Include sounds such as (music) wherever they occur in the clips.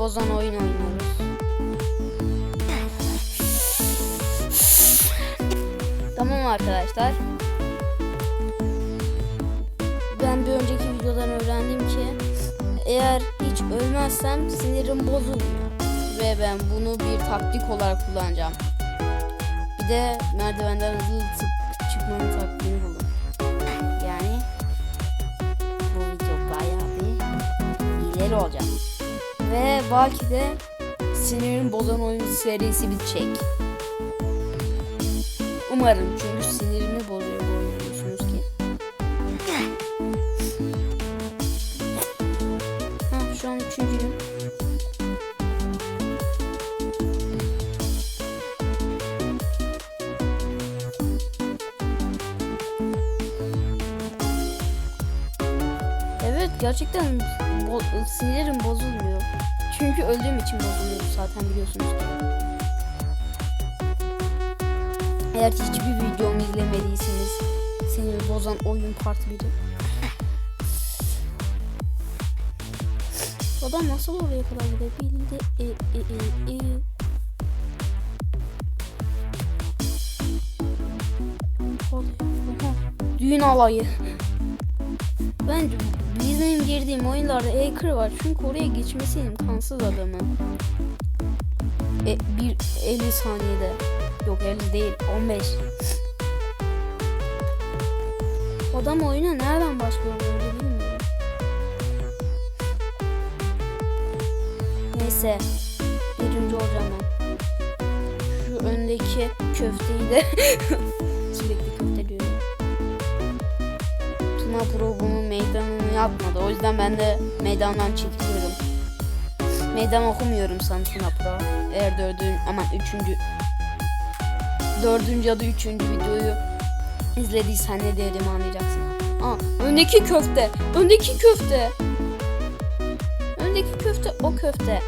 bozan oyun oynuyoruz. Tamam arkadaşlar. Ben bir önceki videodan öğrendim ki eğer hiç ölmezsem sinirim bozulmuyor. Ve ben bunu bir taktik olarak kullanacağım. Bir de merdivenden hızlı tık çıkmanın taktiğini buldum. Yani bu video bayağı bir ileri olacak. Ve belki de sinirin bozan oyun serisi bitecek. Umarım çünkü sinirimi bozuyor bu oyun biliyorsunuz ki. Ha şu an üçüncüyüm. Evet gerçekten bo- sinirim bozulmuyor. Çünkü öldüğüm için bozuluyor zaten biliyorsunuz. Eğer hiçbir videomu izlemediyseniz sinir bozan oyun part 1'i. Adam nasıl oraya kadar gidebildi? E, e, e, e. Düğün alayı. Bence bizim girdiğim oyunlarda hacker var. Çünkü oraya geçmesiydim kansız adamı. E, bir 50 saniyede. Yok 50 değil 15. Adam oyuna nereden başlıyor böyle bilmiyorum. Neyse. Birinci olacağım ben. Şu öndeki köfteyi de (laughs) sürekli köfte diyorum. Tuna Pro bunun yapmadı. O yüzden ben de meydandan çekiliyorum. Meydan okumuyorum sana Tuna Pro. Eğer dördün aman üçüncü dördüncü ya da üçüncü videoyu izlediysen ne dediğimi anlayacaksın. Aa, öndeki köfte. Öndeki köfte. Öndeki köfte o köfte.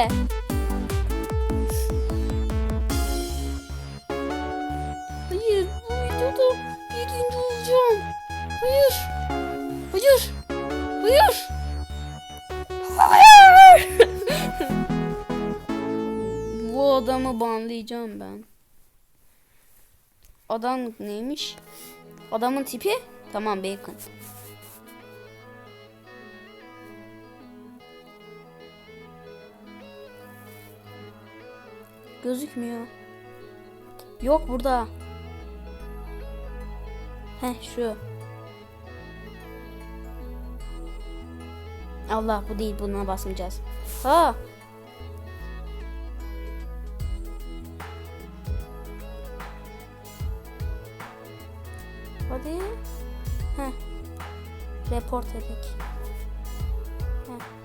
Köfte! Hayır, bu videoda birinci olacağım. Hayır. Hayır. Hayır. Hayır. (laughs) bu adamı banlayacağım ben. Adam neymiş? Adamın tipi? Tamam bacon. Gözükmüyor. Yok burada. Heh şu. Allah bu değil buna basmayacağız. Ha. Hadi. Heh. Report edek. Heh.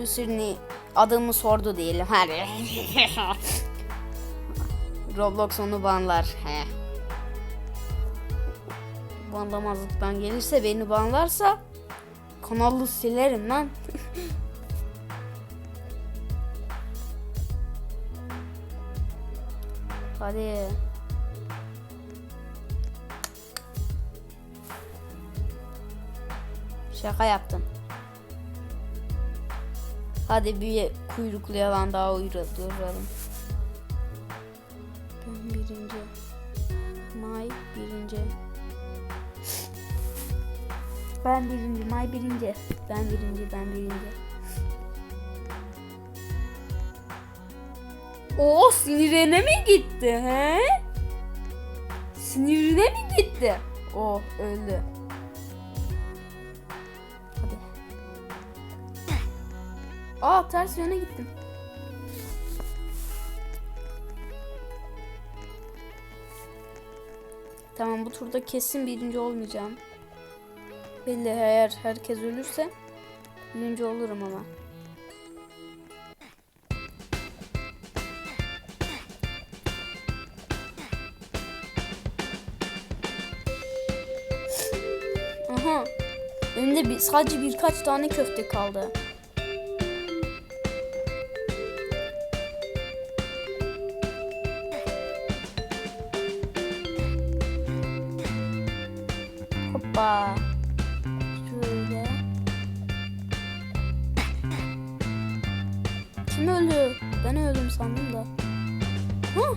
Üsürni adımı sordu diyelim. Hadi. (laughs) Roblox onu banlar. He. Banlamazlıktan gelirse beni banlarsa kanalı silerim lan. (laughs) Hadi. Şaka yaptım. Hadi bir kuyruklu yalan daha uyduralım. Ben birinci. May birinci. Ben birinci. May birinci. Ben birinci. Ben birinci. O sinirine mi gitti he? Sinirine mi gitti? O öldü. Aa ters yöne gittim. Tamam bu turda kesin birinci olmayacağım. Belli eğer herkes ölürse birinci olurum ama. Aha. Önümde bir, sadece birkaç tane köfte kaldı. Kim öldü? Ben öldüm sandım da. Huh,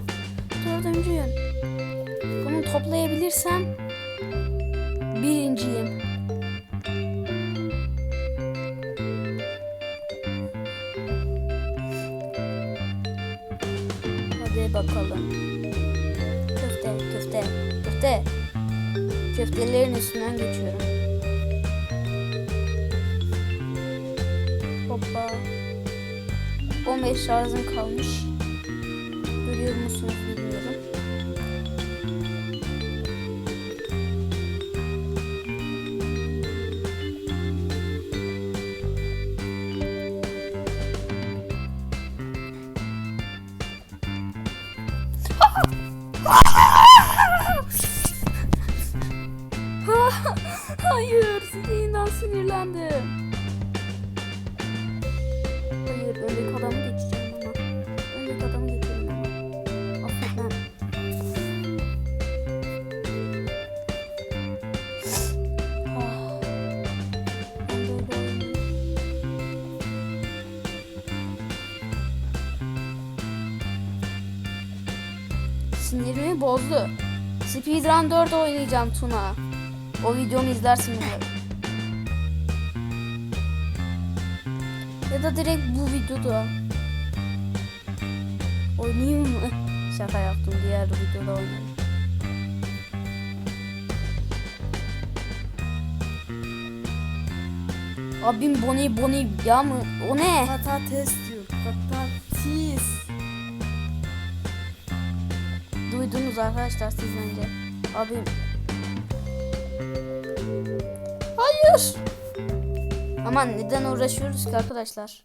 dördüncüyüm. Bunu toplayabilirsem birinciyim. Hadi bakalım. Köfte, köfte, köfte. Köftelerin üstünden geçiyorum. Hoppa. 15 şarjım kalmış. Görüyor musunuz bilmiyorum. Sinirimi bozdu. Speedrun 4 oynayacağım Tuna. O videomu izlersin umarım. Ya da direkt bu videoda. Oynayayım mı? (laughs) Şaka yaptım. Diğer videoda oynayayım. Abim Bonnie Bonnie ya mı? O ne? Patates Duydunuz arkadaşlar siz bence. Abim. Hayır. Aman neden uğraşıyoruz ki arkadaşlar?